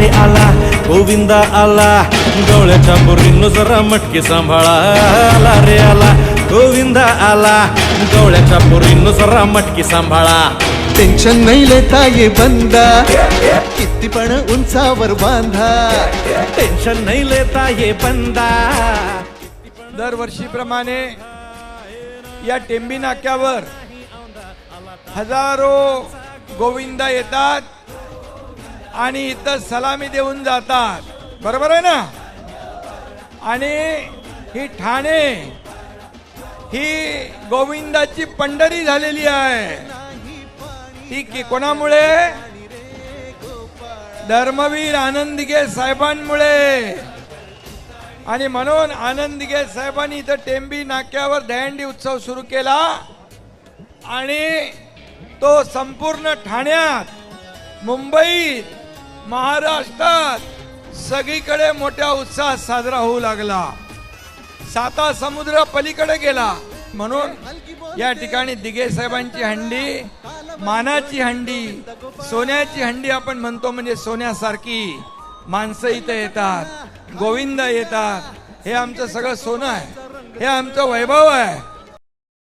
हे आला रे आला गोविंदा आला गवळ्याच्या बोरीनं जरा मटकी सांभाळा. आला रे आला गोविंदा आला गवळ्याच्या बोरीनं जरा मटकी सांभाळा. टेन्शन नाही लेता ये बंदा किती पण उंचावर बांधा. टेन्शन नाही लेता ये बंदा. दरवर्षीप्रमाणे या टेंबी नाक्यावर हजारो गोविंदा येतात. आणि इथं सलामी देऊन जातात. बरोबर आहे ना? आणि ही ठाणे ही गोविंदाची पंढरी झालेली आहे. ती की कोणामुळे? धर्मवीर आनंदगे साहेबांमुळे. आणि म्हणून आनंदगे साहेबांनी इथं टेंबी नाक्यावर दहंडी उत्सव सुरू केला. आणि तो संपूर्ण ठाण्यात मुंबईत महाराष्ट्रात सगळीकडे मोठ्या उत्साहात साजरा होऊ लागला. साता समुद्र पलीकडे गेला. म्हणून या ठिकाणी दिगे साहेबांची हंडी मानाची हंडी सोन्याची हंडी आपण म्हणतो म्हणजे सोन्यासारखी. माणसं इथं येतात गोविंद येतात. हे आमचं सगळं सोनं आहे. हे आमचं वैभव आहे.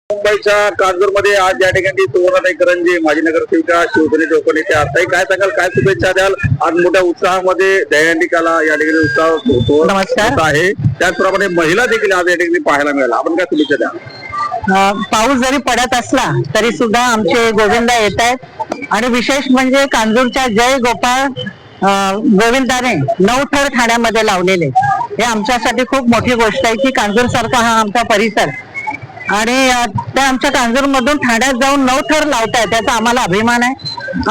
मुंबईच्या कांजूरमध्ये आज या ठिकाणी सुवर्णाताई करंजे माजी नगरसेविका शिवसेनेचे उपनेते ताई काय सांगाल काय शुभेच्छा द्याल? आज मोठ्या उत्साहामध्ये दहीहंडिकाला या ठिकाणी उत्साह आहे. त्याचप्रमाणे महिला देखील आज या ठिकाणी पाहायला मिळाला. आपण काय शुभेच्छा द्याल? अ, पाऊस जरी पडत असला तरी सुद्धा आमचे गोविंदा येत आहेत. आणि विशेष म्हणजे कांजूरच्या जय गोपाळ गोविंदाने नऊ थर ठाण्यामध्ये लावलेले हे आमच्यासाठी खूप मोठी गोष्ट आहे की कांजूर सारखा हा आमचा परिसर आणि त्या आमच्या कांजूर मधून ठाण्यात जाऊन नऊ थर लावतायत त्याचा आम्हाला अभिमान आहे.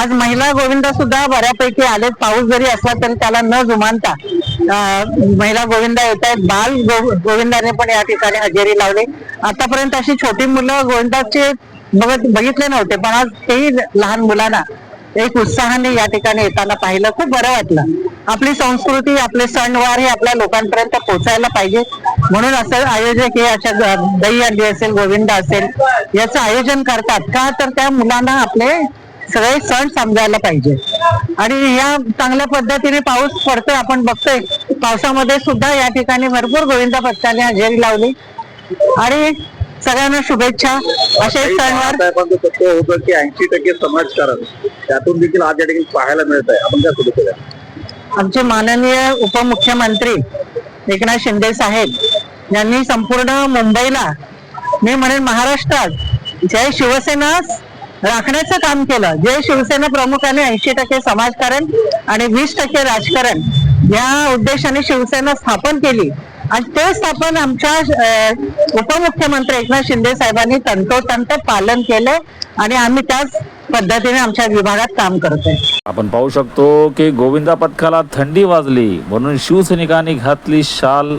आज महिला गोविंद सुद्धा बऱ्यापैकी आलेत पाऊस जरी असला तरी त्याला न जुमानता. महिला गोविंदा येत आहेत बाल गो- गोविंदाने पण या ठिकाणी हजेरी लावली. आतापर्यंत अशी छोटी मुलं गोविंदाचे बघत बघितले नव्हते पण आज तेही लहान मुलांना एक उत्साहाने या ठिकाणी येताना पाहिलं. खूप बरं वाटलं. आपली संस्कृती आपले सणवार हे आपल्या लोकांपर्यंत पोहोचायला पाहिजे. म्हणून असं आयोजक हे अशा दही अंडी असेल गोविंद असेल याचं आयोजन करतात का? तर त्या मुलांना आपले सगळे सण समजायला पाहिजे. आणि या चांगल्या पद्धतीने पाऊस पडतोय आपण बघतोय. पावसामध्ये सुद्धा या ठिकाणी भरपूर गोविंदा पथकाने हजेरी लावली. आणि सगळ्यांना शुभेच्छा. असे सणवार ऐंशी टक्के समाजकारण. त्यातून देखील आज या ठिकाणी पाहायला मिळत आहे आपण काय शुभेच्छा द्याल आमचे माननीय उपमुख्यमंत्री एकनाथ शिंदे साहेब यांनी संपूर्ण मुंबईला मी म्हणेन महाराष्ट्रात जय शिवसेना राखण्याचं काम केलं. जय शिवसेना प्रमुखाने ऐंशी टक्के समाजकारण आणि वीस टक्के राजकारण या उद्देशाने शिवसेना स्थापन केली. आणि ते स्थापन आमच्या उपमुख्यमंत्री एकनाथ शिंदे साहेबांनी तंतोतंत पालन केलं. आणि आम्ही त्याच पद्धतीने आमच्या विभागात काम करतोय. आपण पाहू शकतो की गोविंदा पथकाला थंडी वाजली म्हणून शिवसैनिकांनी घातली शाल